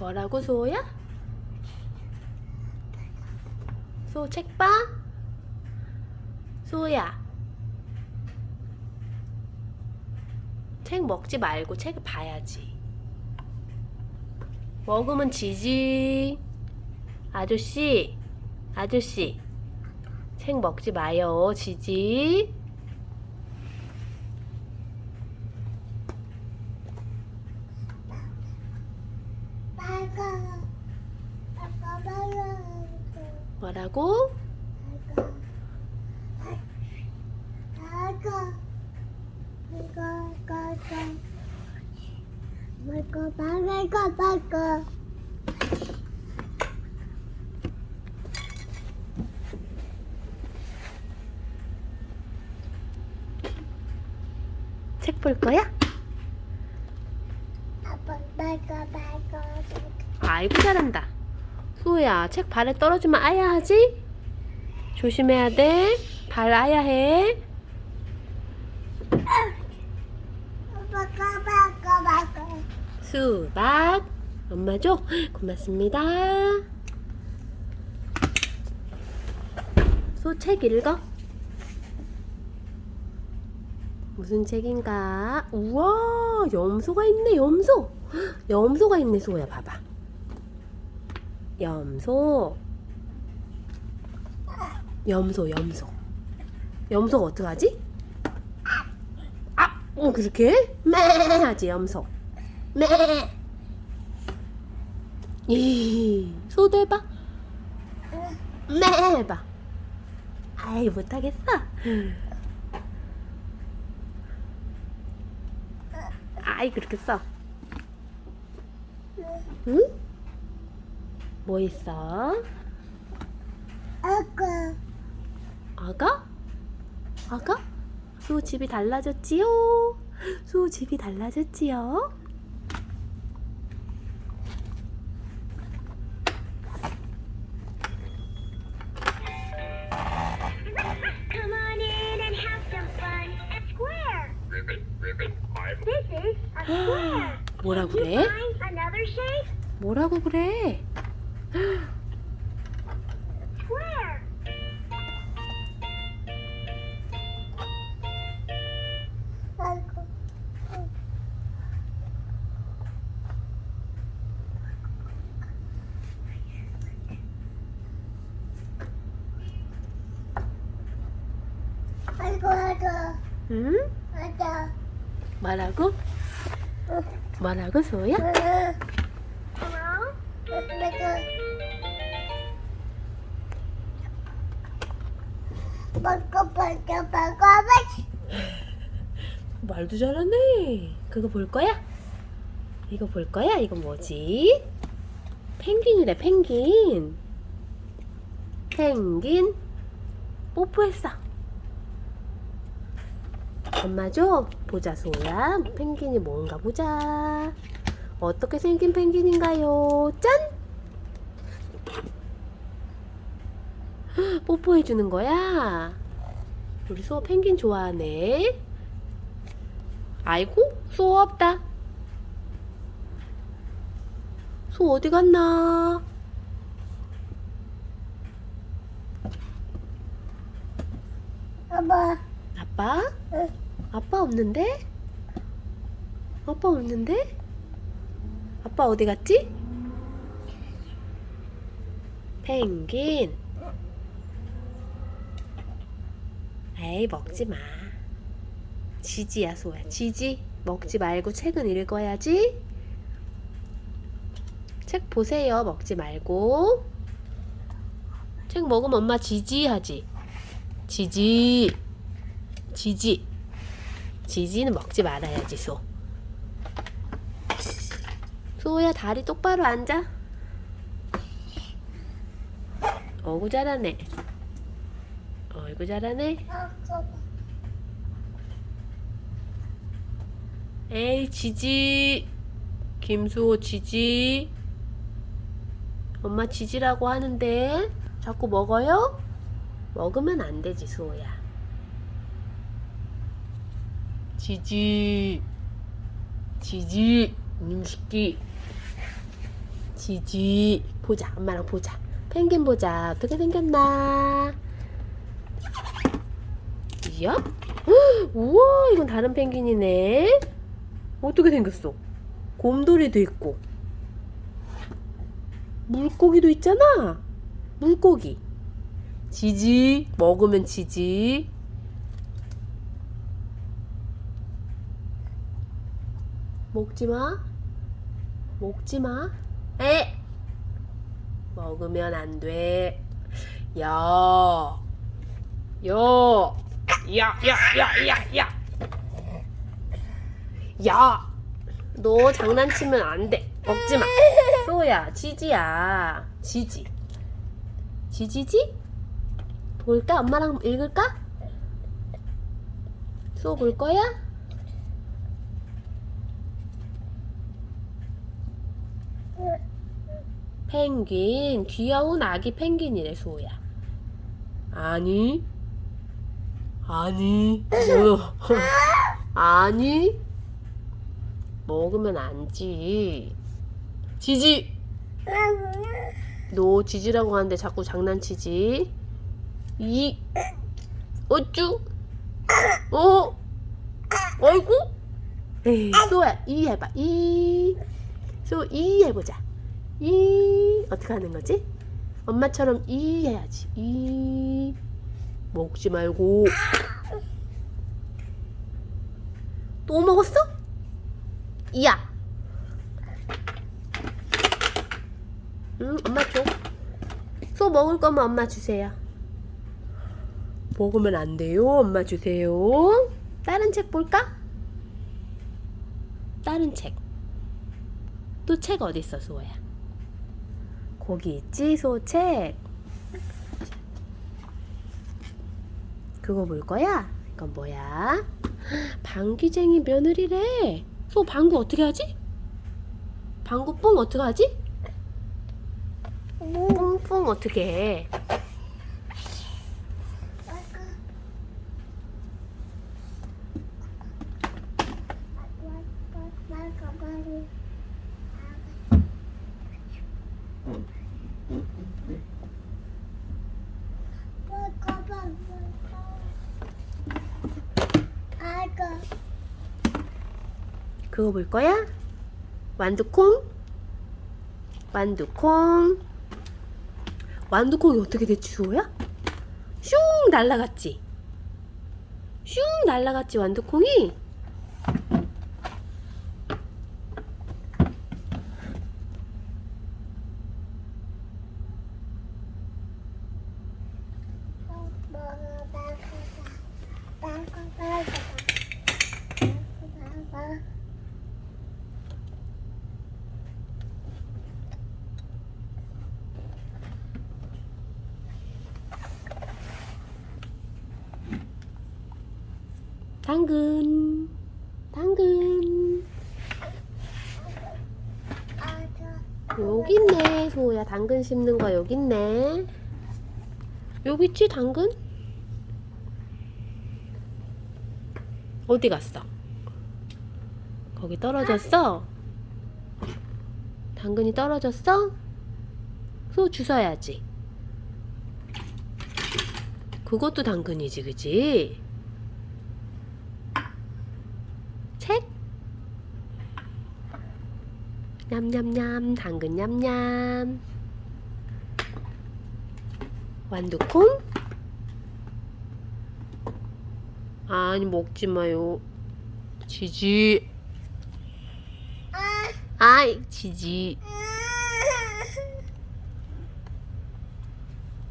뭐라고 소호야? 소호 책 봐? 소호야. 책 먹지 말고 책을 봐야지. 먹으면 지지. 아저씨 아저씨. 책 먹지 마요 지지 빨간 아빠 빨간 뭐라고? 빨간 이거 빨간 빨간 빨간 책볼 거야? 아이고 잘한다. 수호야, 책 발에 떨어지면 아야 하지? 조심해야 돼. 발 아야 해. 수박. 엄마 줘. 고맙습니다. 소 책 읽어. 무슨 책인가? 우와, 염소가 있네, 염소. 염소가 있네, 소야, 봐봐. 염소. 염소, 염소. 염소가 어떡하지? 아, 어, 그렇게? 해? 매 하지, 염소. 매. 이, 소도 해봐. 매 해봐. 아이, 못하겠어. 아이, 그렇게 써. 응? 뭐 있어? 아까 아가? 아가? 수 집이 달라졌지요? 수 집이 달라졌지요? 뭐라 Can you 그래? 뭐라고 그래? Square. 아이고 아이고 응? 아이고 뭐라고? 뭐라고 소야? 말도 잘하네. 그거 볼 거야? 이거 볼 거야? 이거 뭐지? 펭귄이래, 펭귄. 펭귄. 뽀뽀했어. 엄마 줘. 보자, 소야. 펭귄이 뭔가 보자. 어떻게 생긴 펭귄인가요? 짠! 헉, 뽀뽀해 주는 거야? 우리 소 펭귄 좋아하네. 아이고, 소 없다. 소 어디 갔나? 아빠 아빠? 응. 아빠 없는데? 아빠 없는데? 아빠 어디 갔지? 펭귄. 에이, 먹지 마. 지지야, 소야. 지지. 먹지 말고 책은 읽어야지. 책 보세요. 먹지 말고. 책 먹으면 엄마 지지 하지. 지지. 지지. 지지는 먹지 말아야지, 소. 소야, 다리 똑바로 앉아. 어구, 잘하네. 어이구, 잘하네. 에이, 지지. 김수호, 지지. 엄마 지지라고 하는데, 자꾸 먹어요? 먹으면 안 되지, 수호야. 지지. 지지. 음식기. 지지. 보자. 엄마랑 보자. 펭귄 보자. 어떻게 생겼나? 이야? 헉, 우와, 이건 다른 펭귄이네. 어떻게 생겼어? 곰돌이도 있고. 물고기도 있잖아. 물고기. 지지. 먹으면 지지. 먹지 마. 먹지 마. 에. 먹으면 안 돼. 야. 야. 야, 야, 야, 야, 야. 야. 너 장난치면 안 돼. 먹지 마. 소야, 지지야. 지지. 지지지? 볼까? 엄마랑 읽을까? 소 볼 거야? 펭귄, 귀여운 아기 펭귄이래, 수호야. 아니, 아니, 뭐, 아니, 먹으면 안지. 지지! 너 지지라고 하는데 자꾸 장난치지. 이, 어쭈? 어? 어이구? 에이, 수호야, 이 해봐, 이. 수호, 이 해보자. 이 어떻게 하는 거지? 엄마처럼 이 해야지. 이 먹지 말고 또 먹었어? 이야. 응, 엄마 줘. 소 먹을 거면 엄마 주세요. 먹으면 안 돼요. 엄마 주세요. 다른 책 볼까? 다른 책. 또 책 어디 있어, 소호야? 거기 있지 소책 그거 볼 거야? 이건 뭐야? 방귀쟁이 며느리래 소 방구 어떻게 하지? 방구 뿡 어떻게 하지? 뿡뿡 어떻게 해? 이고. 그거 볼 거야? 완두콩? 완두콩 완두콩이 어떻게 됐지 수호야? 슝 날라갔지? 슝 날라갔지 완두콩이? 당근 당근 여기 있네 소야 당근 심는 거 여기 있네 여기 있지 당근? 어디 갔어? 거기 떨어졌어? 당근이 떨어졌어? 소 주워야지 그것도 당근이지 그지? 책? 냠냠냠 당근 냠냠 완두콩? 아니 먹지 마요 지지 아이 지지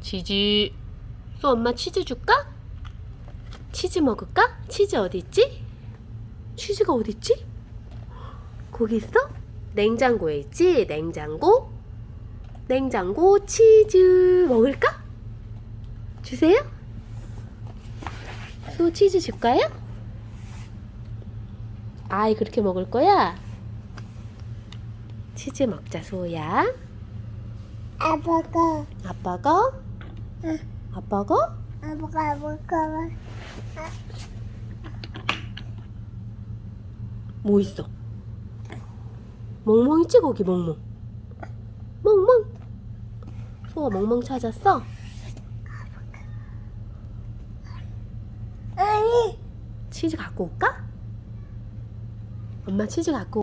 지지 또 엄마 치즈 줄까? 치즈 먹을까? 치즈 어디 있지? 치즈가 어디 있지? 거기 있어? 냉장고에 있지? 냉장고? 냉장고 치즈 먹을까? 주세요? 또 치즈 줄까요? 아이 그렇게 먹을 거야? 치즈 먹자 소야 아빠가 아빠가? 응. 아빠가? 아빠가 먹어봐. 뭐 있어? 멍멍 있지 거기 멍멍 멍멍 소아 멍멍 찾았어? 아니 치즈 갖고 올까? 엄마 치즈 갖고